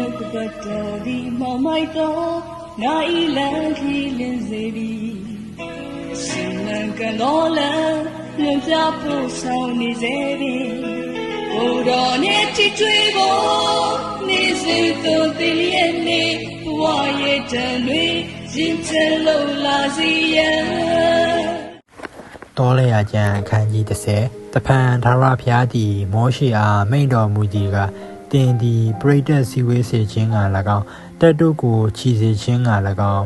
နှုတ်ကပတ်တော်ဒီမောင်မိုက်တော်နာဤလန်ခီလင်းစေသည်ရှင်လန်ကတော်လန်ညွန်ပြဖို့ဆောင်နေစေပြီကိုယ်တော်နဲ့ချစ်ကြွေးဖို့နေစိတ်တော်တည်လျက်နေဘဝရဲ့တန်တွေရင်ချလုံးလာစီရန်တောလဲရကျန်အခန်းကြီး30တဖန်သာရဖျားသည်မောရှိအားမိန်တော်မူသည်က တင်သည်ပရိဒတ်စီဝေးစေခြင်းက၎င်းတက်တို့ကိုခြီစေခြင်းက၎င်း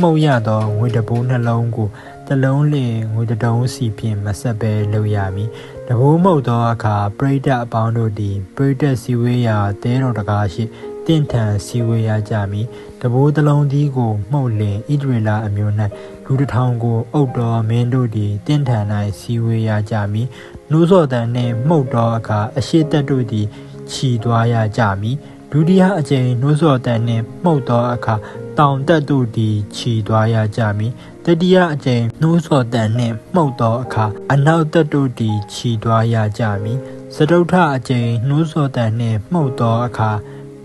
မှုတ်ရသောငွေတဘိုးနှလုံးကိုတစ်လုံးလင်ငွေတစ်တုံးစီဖြင့်မဆက်ဘဲလုပ်ရမည်တဘိုးမှုတ်သောအခါပရိဒတ်အပေါင်းတို့သည်ပရိဒတ်စီဝေးရာတဲတော်တကားရှိတင့်ထန်စီဝေးရကြမည်တဘိုးတစ်လုံးသည်ကိုမှုတ်လင်ဣဒရေလအမျိုး၌လူတစ်ထောင်ကိုအုပ်တော်မင်းတို့သည်တင့်ထန်၌စီဝေးရကြမည်နှိုးဆော်တန်နှင့်မှုတ်တော်အခါအရှိတက်တို့သည် ခြီသွားရကြမည်ဒုတိယအကြိမ်နှိုးဆော်တန်နှင့်မှုတ်တော်အခါတောင်တက်တို့သည်ခြီသွားရကြမည်တတိယအကြိမ်နှိုးဆော်တန်နှင့်မှုတ်တော်အခါအနောက်တက်တို့သည်ခြီသွားရကြမည်စတုထအကြိမ်နှိုးဆော်တန်နှင့်မှုတ်တော်အခါ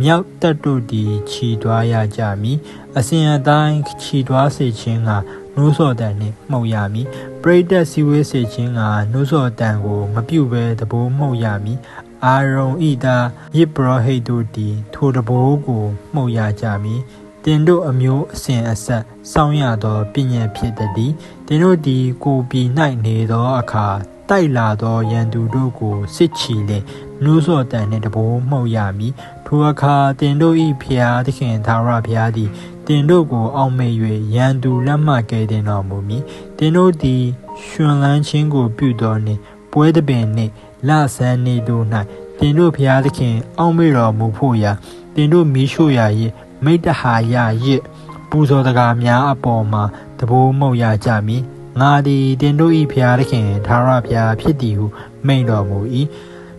မြောက်တက်တို့သည်ခြီသွားရကြမည်အစဉ်အတိုင်းခြီသွားစေခြင်းကနှိုးဆော်တန်နှင့်မှုတ်ရမည်ပရိဒတ်စီဝေးစေခြင်းကနှိုးဆော်တန်ကို မပြုတ်ဘဲတဘိုးမှုတ်ရမည် အာရုံဤသာယစ်ပရောဟိတ်တို့သည်ထိုတဘိုးကိုမှုတ်ရကြမည်တင်တို့အမျိုးအစဉ်အဆက်စောင့်ရသောပညာဖြစ်သည်တင်တို့သည်ကိုပြည်၌နေသောအခါတိုက်လာသောရန်သူတို့ကိုစစ်ချီလေနှိုးဆော်တန်နှင့်တဘိုးမှုတ်ရမည်ထိုအခါတင်တို့၏ဖျားသခင်သာရဖျားသည်တင်တို့ကိုအောင်မေ၍ရန်သူလက်မှကဲတင်တော်မူမည်တင်တို့သည်ရှင်လန်းခြင်းကိုပြုသောနှင့်ပွဲတပင်နှင့် လဆန်းနေတို့၌တင်တို့ဖျားသခင် အောင်မေတော်မူဖို့ရာတင်တို့မီးရှို့ရာ၏မိတ္တဟာယရစ်ပူဇော်တကားများအပေါ်မှာတဘိုးမှုတ်ရကြမည်ငါသည်တင်တို့၏ဖျားသခင်သာရဖျားဖြစ်သည်ဟုမိန့်တော်မူ၏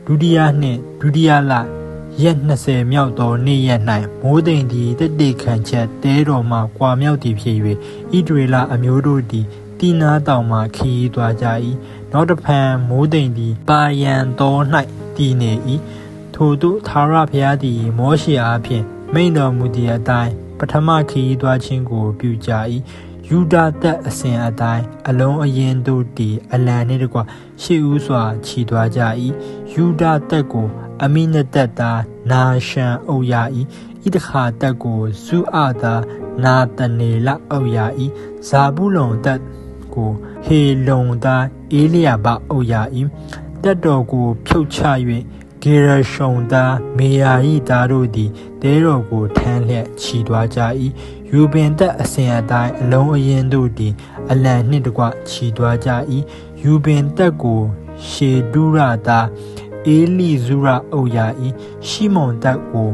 ဒုတိယနှင့်ဒုတိယလရက်20မြောက်သောနေ့ရက်၌မိုးတိမ်သည်တက်တေခံချက်တဲတော်မှကွာမြောက်သည်ဖြစ်၍ဣဒရေလအမျိုးတို့သည်တိနာတောင်မှခီးသွားကြ၏ နောက်တစ်ဖန်မိုးတိမ်သည်ပါယံတော်၌တည်နေ၏ထိုသို့သာရဖျားသည်မောရှေအားဖြင့်မိန့်တော်မူသည့်အတိုင်းပထမခီးသွားခြင်းကိုပြုကြ၏ယူဒသက်အစဉ်အတိုင်းအလုံးအရင်တို့တည်အလံနှင့်တကွရှေ့ဦးစွာခြီသွားကြ၏ယူဒသက်ကိုအမိနတက်သားနာရှန်အုပ်ရ၏ဣတခါတက်ကိုဇုအသာနာတနေလအုပ်ရ၏ဇာဘူးလုံတက်ကိုဟေလုံသား အေလျာဘအုပ်ရ၏တက်တော်ကိုဖြုတ်ချ၍ဂေရရှုံသားမေယာဤသားတို့သည်တဲတော်ကိုထမ်းလျက်ခြီသွားကြ၏ယူပင်သက်အစဉ်အတိုင်းအလုံးအရင်တို့သည် အလံနှင့်တကွခြီသွားကြ၏ယူပင်သက်ကိုရှေဒုရသားအေလိဇုရအုပ်ရ၏ရှိမုန်သက်ကို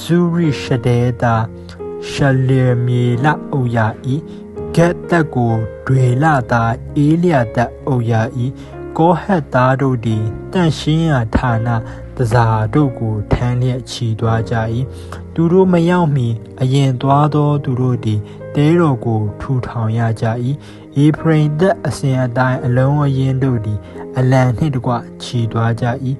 ဇူရိရှဒေတာရှလေမြေလအုပ်ရ၏ ဂက်သက်ကိုဒွေလသားအေလျာသက်အုပ်ရ၏ကောဟက်သားတို့သည်တန့်ရှင်းရာဌာနတစားတို့ကိုထမ်းလျက်ခြီသွားကြ၏သူတို့မရောက်မီအရင်သွားသောသူတို့သည်တဲတော်ကိုထူထောင်ရကြ၏ဧဖရိမ်သက်အစဉ်အတိုင်းအလုံးအရင်တို့သည်အလံနှင့်တကွခြီသွားကြ၏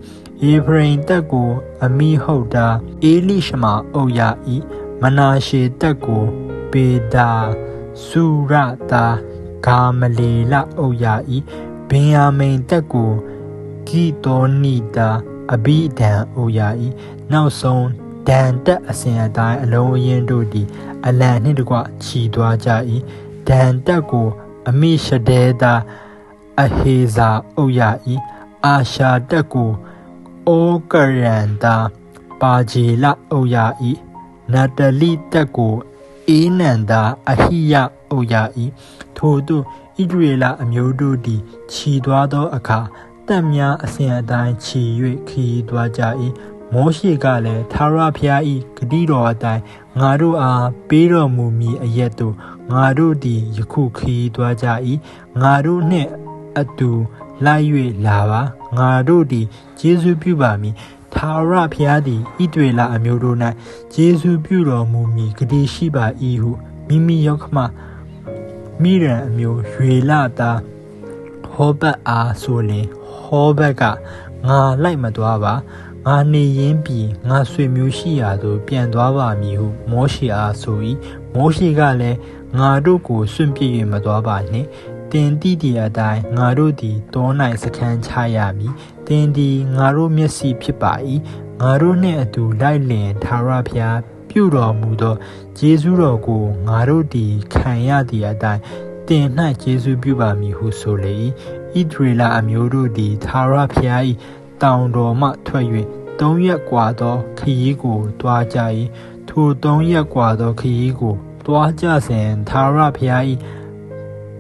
ဧဖရိမ်သက်ကိုအမိဟုတ်တာအေလိရှမာအုပ်ရ၏မနာရှေသက်ကိုပေဒါ စုရတာဂါမလီလအုပ်ရ၏ဘင်ယာမိန်သက်ကိုဂီတောနီတာအဘိဒံအိုယာဤနောက်ဆုံးဒန်တက်အစဉ်အတိုင်းအလုံးအရင်တို့သည်အလံနှင့်တကွခြီသွားကြ၏ဒန်တက်ကိုအမိရှဒေတာအဟေဇာအုပ်ရ၏အာရှာတက်ကိုဩကရန်တာပါဂျီလအုပ်ရ၏နတလိတက်ကို အေးနန္တာအဟိယအုပ်ရ၏ထို့သို့ဣဒရေလအမျိုးတို့သည်ခြီသွားသောအခါတပ်များအစဉ်အတိုင်းခြီ၍ခီးသွားကြ၏မောရှိကလည်းသာရဖျား၏ဂတိတော်အတိုင်းငါတို့အားပေးတော်မူမည်အရက်တို့ငါတို့သည်ယခုခီးသွားကြ၏ငါတို့နှင့်အတူလိုက်၍လာပါငါတို့သည်ယေရှုပြုပါမည် သာရဖျားသည်ဣတွေလအမျိုးတို့၌ယေရှုပြုတော်မူမည်ဂတိရှိပါ၏ဟုမိမိရောက်ခမမိရန်အမျိုးရွေလသားဟောဘတ်အားဆိုလင်ဟောဘက်ကငါလိုက်မသွားပါငါနေရင်းပြီးငါဆွေမျိုးရှိရာသို့ပြန်သွားပါမည်ဟုမောရှေအားဆို၏မောရှေကလည်းငါတို့ကိုစွန့်ပစ်၍မသွားပါနှင့် တင်တိတီအတိုင်းငါတို့သည်တော၌စခန်းချရမည်တင်သည်ငါတို့မျက်စိဖြစ်ပါ၏ငါတို့နှင့်အတူလိုက်လင်သာရဖျားပြုတော်မူသောယေရှုတော်ကိုငါတို့သည်ခံရသည့်အတိုင်းတင်၌ယေရှုပြုပါမည်ဟုဆိုလေ၏ဣဒရေလအမျိုးတို့သည်သာရဖျား၏တောင်တော်မှထွက်၍သုံးရက်กว่าသောခရီးကိုတွားကြ၏ထိုသုံးရက်กว่าသောခရီးကိုတွားကြစဉ်သာရဖျား၏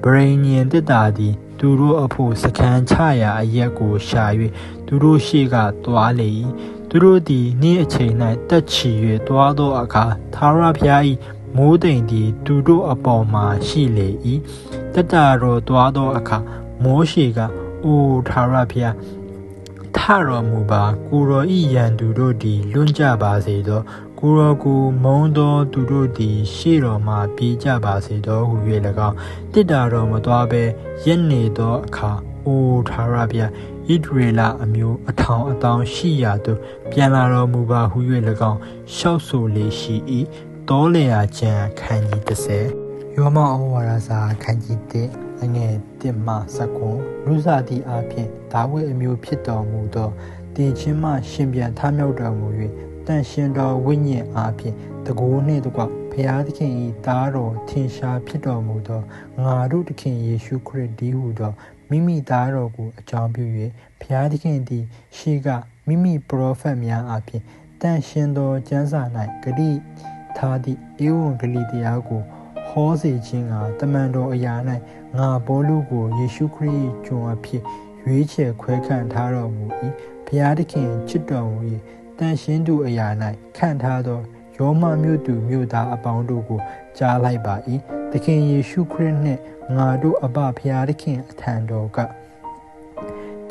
ဗရိညင်တစ်တာသည်သူတို့အဖို့စခန်းချရာအရက်ကိုရှာ၍သူတို့ရှေ့ကတွားလေ၏သူတို့သည်နေ့အချိန်၌တက်ချီ၍တွားသောအခါသာရဖျား၏မိုးတိမ်သည်သူတို့အပေါ်မှာရှိလေ၏တတတော်တွားသောအခါမိုးရှေကအိုသာရဖျားထတော်မူပါကိုရောဤရန်သူတို့သည်လွန့်ကြပါစေသောကိုရောကိုမုံသောသူတို့သည် ရှေ့တော်မှပြေးကြပါစေသောဟု၍၎င်းတစ်တာတော်မသွားဘဲရက်နေသောအခါအိုသာရဗျာဣဒရေလအမျိုးအထောင်အတောင်ရှိရာသို့ပြန်လာတော်မူပါဟု၍၎င်းရှောက်ဆိုလေရှိ၏တောလေယာကျမ်းခန်းကြီး30ယောမဩဝါဒစာခန်းကြီး1အငယ်1မှ19လူစားသည့်အဖြစ်ဒါဝိအမျိုးဖြစ်တော်မူသောတင်ချင်းမှရှင်ပြန်ထမြောက်တော်မူ၍ တန်ရှင်တော်ဝိညာဉ်အားဖြင့်တကူနှင့်တကွဖျားသခင်၏သားတော်ထင်ရှားဖြစ်တော်မူသောငါတို့သခင်ယေရှုခရစ်ဒီဟုသောမိမိသားတော်ကိုအကြောင်းပြု၍ဖျားသခင်သည်ရှေးကမိမိပရောဖက်များအားဖြင့်တန်ရှင်သောကျမ်းစာ၌ဂတိထားသည့်ဧဝံဂေလိတရားကိုဟောစေခြင်းကတမန်တော်အရာ၌ငါဘောလူကိုယေရှုခရစ်ကျွန်အဖြစ်ရွေးချယ်ခွဲခန့်ထားတော်မူ၏ဖျားသခင်ချစ်တော်မူ၏ တန်ရှင်းသူအရာ၌ခံထားသောယောမမြို့သူမြို့သားအပေါင်းတို့ကိုကြားလိုက်ပါ၏သခင်ယေရှုခရစ်နှင့်ငါတို့အဘဖျားသခင်အထံတော်က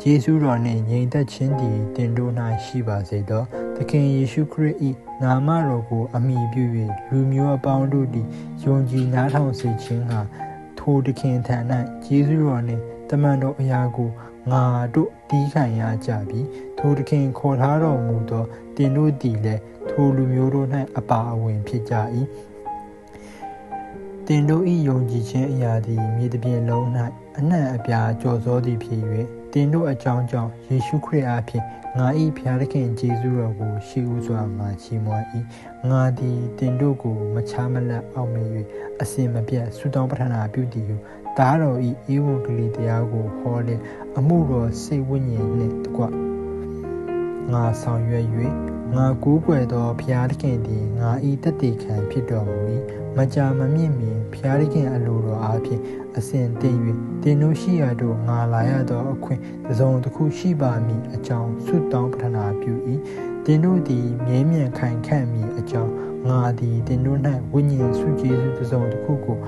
ယေရှုတော်နှင့်ညီသက်ခြင်းသည်တင်တို့၌ရှိပါစေသောသခင်ယေရှုခရစ်၏နာမတော်ကိုအမိပြု၍လူမျိုးအပေါင်းတို့သည်ယုံကြည်နားထောင်စေခြင်းဟာထိုသခင်ထံ၌ယေရှုတော်နှင့်တမန်တော်အရာကိုငါတို့တီးခံရကြပြီ ထိုသခင်ခေါ်ထားတော်မူသောတင်တို့သည်လည်းထိုလူမျိုးတို့၌အပါအဝင်ဖြစ်ကြ၏တင်တို့၏ယုံကြည်ခြင်းအရာသည်မြေတပြင်လုံး၌အနှံ့အပြားကြော်စောသည်ဖြစ်၍တင်တို့အကြောင်းကြောင့်ယေရှုခရစ်အားဖြင့်ငါ၏ဖျားသခင်ယေရှုတော်ကိုရှိဦးစွာငါချီးမွမ်း၏ငါသည်တင်တို့ကိုမချားမလတ်အောင်မေ၍အစင်မပြတ်ဆုတောင်းပတနာပြုတည်ဟုတားတော်ဤဧဝံဂေလိတရားကိုဟောလေအမှုတော်စိတ်ဝိညာဉ်နှင့်တကွ ငါဆောင်ရွက်၍ငါကူးကွယ်သောဘုရားသခင်သည်ငါဤတတိခံဖြစ်တော်မူ၏မကြာမမြင့်မီဘုရားသခင်အလိုတော်အားဖြင့်အစဉ်တည်၍တင်တို့ရှိရတို့ငါလာရသောအခွင့်တစ်စုံတစ်ခုရှိပါမည်အကြောင်းဆုတောင်းပတနာပြု၏တင်တို့သည်မြဲမြံခိုင်ခန့်မည်အကြောင်းငါသည်တင်တို့၌ဝိညာဉ်စုကျေးဇူးတစ်စုံတစ်ခုကို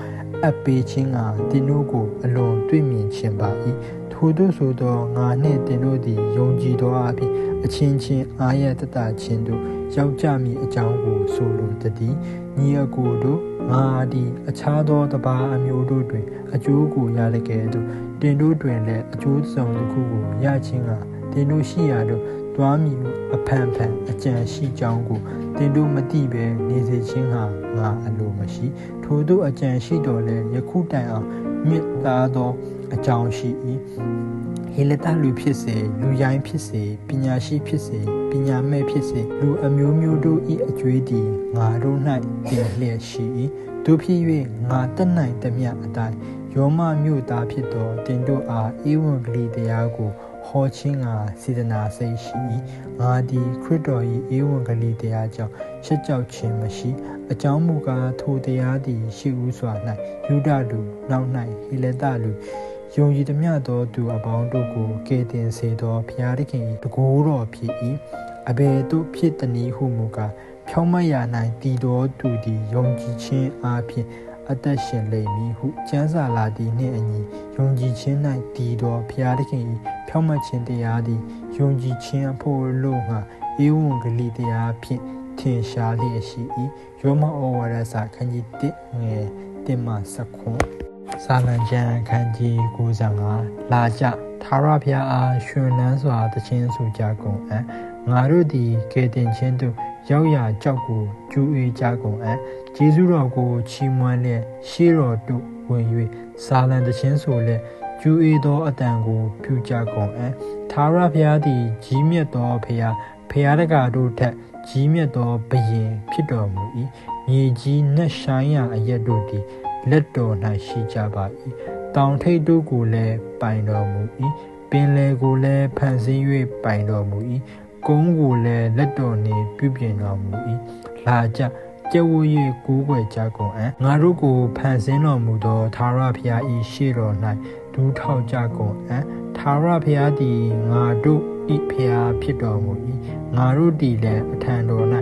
အပ်ပေးခြင်းကတင်တို့ကိုအလွန်တွေ့မြင်ခြင်းပါ၏ထို့သို့ဆိုသောငါနှင့်တင်တို့သည်ယုံကြည်သောအဖြစ် အချင်းချင်းအာရတတခြင်းတို့ရောက်ကြမည်အကြောင်းကိုဆိုလိုတည်းညီအကိုတို့ငါသည်အခြားသောတပါအမျိုးတို့တွင် အကျိုးကိုရတဲ့ကဲ့သို့တင်တို့တွင်လည်းအကျိုးဆောင်တစ်ခုကိုရခြင်းကတင်တို့ရှိရာတို့တွားမည်ဟုအဖန်ဖန်အကြံရှိကြောင်းကိုတင်တို့မသိပဲနေစေခြင်းဟာငါအလိုမရှိ ထို့သောအကြံရှိတော်လဲယခုတိုင်အောင်မြစ်သားသောအကြောင်းရှိ၏ ဟေလတလူဖြစ်စေလူရိုင်းဖြစ်စေပညာရှိဖြစ်စေပညာမဲ့ဖြစ်စေလူအမျိုးမျိုးတို့၏အကျွေးသည်ငါတို့၌တင်လျက်ရှိ၏တို့ဖြစ်၍ငါတက်နိုင်သမျှအတိုင်းယောမမြို့သားဖြစ်သောတင်တို့အားဧဝံဂေလိတရားကိုဟောခြင်းကစေတနာစိတ်ရှိ၏ငါသည်ခရစ်တော်၏ဧဝံဂေလိတရားကြောင့်ရှက်ကြောက်ခြင်းမရှိအကြောင်းမူကားထိုတရားသည်ရှိဦးစွာ၌ယူဒလူနောက်၌ဟေလတလူ ယုံကြည်သမျှသောသူအပေါင်းတို့ကိုကယ်တင်စေသောဘုရားသခင်၏တကူတော်ဖြစ်၏အဘယ်သို့ဖြစ်တနည်းဟုမူကားဖြောင်းမရ၌တည်သောသူသည်ယုံကြည်ခြင်းအားဖြင့်အသက်ရှင်လိမ့်မည်ဟုကျမ်းစာလာသည်နှင့်အညီယုံကြည်ခြင်း၌တည်သောဘုရားသခင်၏ဖြောင့်မတ်ခြင်းတရားသည်ယုံကြည်ခြင်းအဖို့လို့ငါဧဝံဂေလိတရားဖြင့်ထင်ရှားလျက်ရှိ၏ယောမဩဝါဒစာခန်းကြီး1ငယ်1မှ19 စာလံကျမ်းခန်းကြီး95လာကြသာရဖျားအားရှင်နန်းစွာတခြင်းဆိုကြကုန်အံ့ငငါတို့သည်ကဲတင်ချင်းသို့ရောက်ရာကြောက်ကိုကျူးအေးကြကုန်အံ့ဂျေဇုတော်ကိုချီးမွမ်းလျက်ရှေးတော်တို့ဝင်၍ဇာလံတခြင်းဆိုလျက်ကျူးအေးသောအတန်ကိုပြုကြကုန်အံ့သာရဖျားသည်ကြီးမြတ်သောဖျားဖျားတကာတို့ထက်ကြီးမြတ်သောဘယင်ဖြစ်တော်မူ၏မြေကြီးနှက်ဆိုင်ရာအရက်တို့သည် လက်တော်၌ရှိကြပါ၏တောင်ထိပ်တို့ကိုလည်းပိုင်တော်မူ၏ပင်လယ်ကိုလည်းဖန်ဆင်း၍ပိုင်တော်မူ၏ကုန်းကိုလည်းလက်တော်နှင့်ပြုပြင်တော်မူ၏လာကြကျက်ဝ၍ကိုးကွယ်ကြကုန်အံ့ငါတို့ကိုဖန်ဆင်းတော်မူသောသာရဖျား၏ရှေ့တော်၌ဒူးထောက်ကြကုန်အံ့သာရဖျားသည်ငါတို့ဤဖျားဖြစ်တော်မူ၏ငါတို့သည်လည်းအထံတော်၌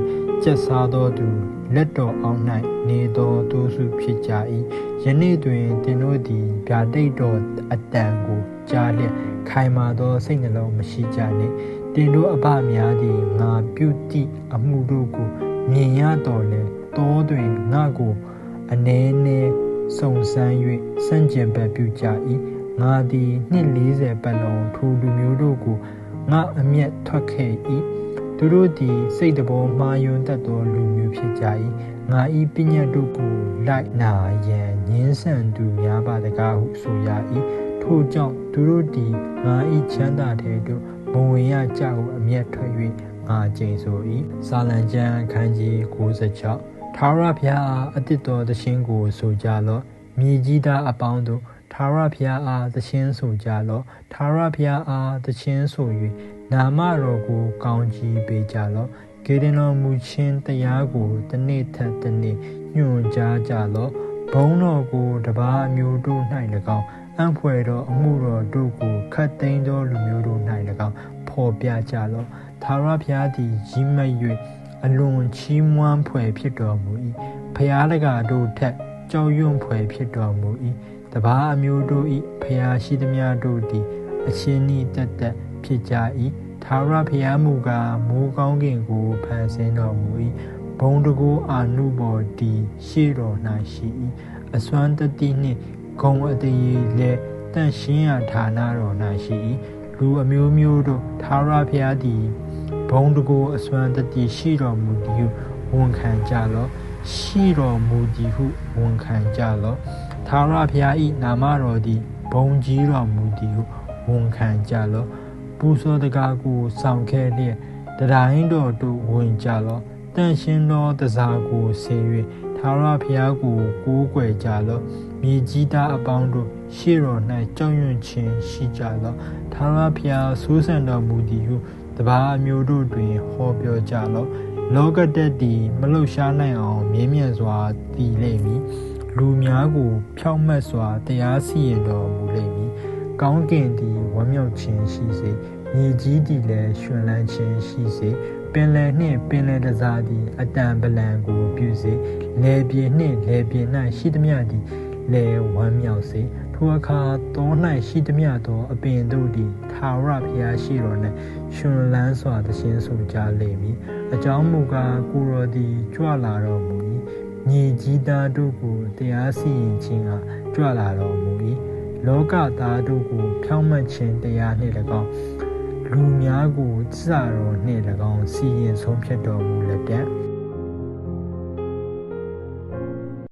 ကျက်စားသောသူ လက်တော်အောက်၌နေသောသူစုဖြစ်ကြ၏ယနေ့တွင်သင်တို့သည်ဗျာဒိတ်တော်အတန်ကိုကြားလျက်ခိုင်မာသောစိတ်နှလုံးမရှိကြနှင့်တင်တို့အပများသည်ငါပြုတိအမှုတို့ကိုမြင်ရတော်လဲတောတွင်ငါကိုအနှဲနှဲစုံစမ်း၍စန့်ကျင်ဘက်ပြုကြ၏ငါသည်နှစ်40ပတ်လုံးထိုလူမျိုးတို့ကိုငါအမျက်ထွက်ခဲ့၏ သူတို့သည်စိတ်တဘောမှားယွန်းတတ်သောလူမျိုးဖြစ်ကြ၏ငါဤပညာတို့ကိုလိုက်နာရန်ညင်းဆန်သူများပါတကားဟုဆိုရ၏ထို့ကြောင့်သူတို့သည်ငါဤချမ်းသာတဲ့တို့ဘဝင်ရကြဟုအမျက်ထွက်၍ငါကျိန်ဆို၏စာလံကျမ်းခန်းကြီး96ထာဝရဘုရားအားအတ္တတော်သရှင်ကိုဆိုကြလော့မြေကြီးသားအပေါင်းတို့ထာဝရဘုရားအားသရှင်ဆိုကြလော့ထာဝရဘုရားအားသရှင်ဆို၍ နာမတော်ကို ကောင်းကြီးပေးကြလော့ဂေဒင်တော်မူခြင်းတရားကိုတစ်နေ့ထက်တစ်နေ့ညွှန်ကြားကြလော့ဘုံတော်ကိုတပါးအမျိုးတို့၌၎င်းအံ့ဖွယ်သောအမှုတော်တို့ကိုခတ်သိမ်းသောလူမျိုးတို့၌၎င်းဖော်ပြကြလော့သာရဘုရားသည်ကြီးမတ်၍အလွန်ချီးမွမ်းဖွယ်ဖြစ်တော်မူ၏ဖျားတကာတို့ထက်ကြောက်ရွံ့ဖွယ်ဖြစ်တော်မူ၏တပါးအမျိုးတို့၏ဖျားရှိသမျှတို့သည်အချင်းဤတက်တက် ဖြစ်ကြ၏သာရဖျားမူကားမိုးကောင်းကင်ကိုဖန်ဆင်းတော်မူ၏ဘုံတကူအာနုဘော်ဒီရှေ့တော်၌ရှိ၏အစွမ်းတတိနှင့်ဂုံအတရေလည်းတန့်ရှင်းရာဌာနတော်၌ရှိ၏လူအမျိုးမျိုးတို့သာရဖျားသည်ဘုံတကူအစွမ်းတတိရှိတော်မူသည်ဟုဝန်ခံကြလော့ရှိတော်မူသည်ဟုဝန်ခံကြလော့သာရဖျား၏နာမတော်သည်ဘုံကြီးတော်မူသည်ဟုဝန်ခံကြလော့ ပူဇော်တကားကိုဆောင်ခဲ့လျက်တတိုင်းတော်တို့ဝင်ကြလော့တန့်ရှင်းသောတစားကိုဆေ၍သာရဖျားကိုကိုးကွယ်ကြလော့မြေကြီးသားအပေါင်းတို့ရှေ့တော်၌ကြောက်ရွံ့ခြင်းရှိကြလော့သာရဖျားဆိုးဆန်တော်မူသည်ဟုတပါးအမျိုးတို့တွင်ဟောပြောကြလော့လောကတက်သည်မလှုပ်ရှားနိုင်အောင်မြင်းမြတ်စွာတည်လိမ့်မည်လူများကို ဖြောင့်မတ်စွာတရားစီရင်တော်မူလိမ့်မည် ကောင်းကင်သည်ဝမ်းမြောက်ခြင်းရှိစေမြေကြီးသည်လည်းရှင်လန်းခြင်းရှိစေပင်လယ်နှင့်ပင်လယ်တစားသည်အတန်ပလံကိုပြုစေလေပြေနှင့်လေပြေ၌ရှိသမျှသည်လေဝမ်းမြောက်စေထိုအခါတော၌ရှိသမျှသောအပင်တို့သည်သာဝရဘုရားရှိတော်၌ရှင်လန်းစွာသရှင်ဆိုကြလိမ့်မည်အကြောင်းမူကားကိုရောသည်ကြွလာတော်မူ၏ညီကြီးသားတို့ကိုတရားစီရင်ခြင်းကကြွလာတော်မူ၏ လောကသားတို့ကိုဖြောင့်မတ်ခြင်းတရားနှင့်၎င်းလူများကိုစတော်နှင့်၎င်းစီရင်ဆုံးဖြတ်တော်မူလက်တံ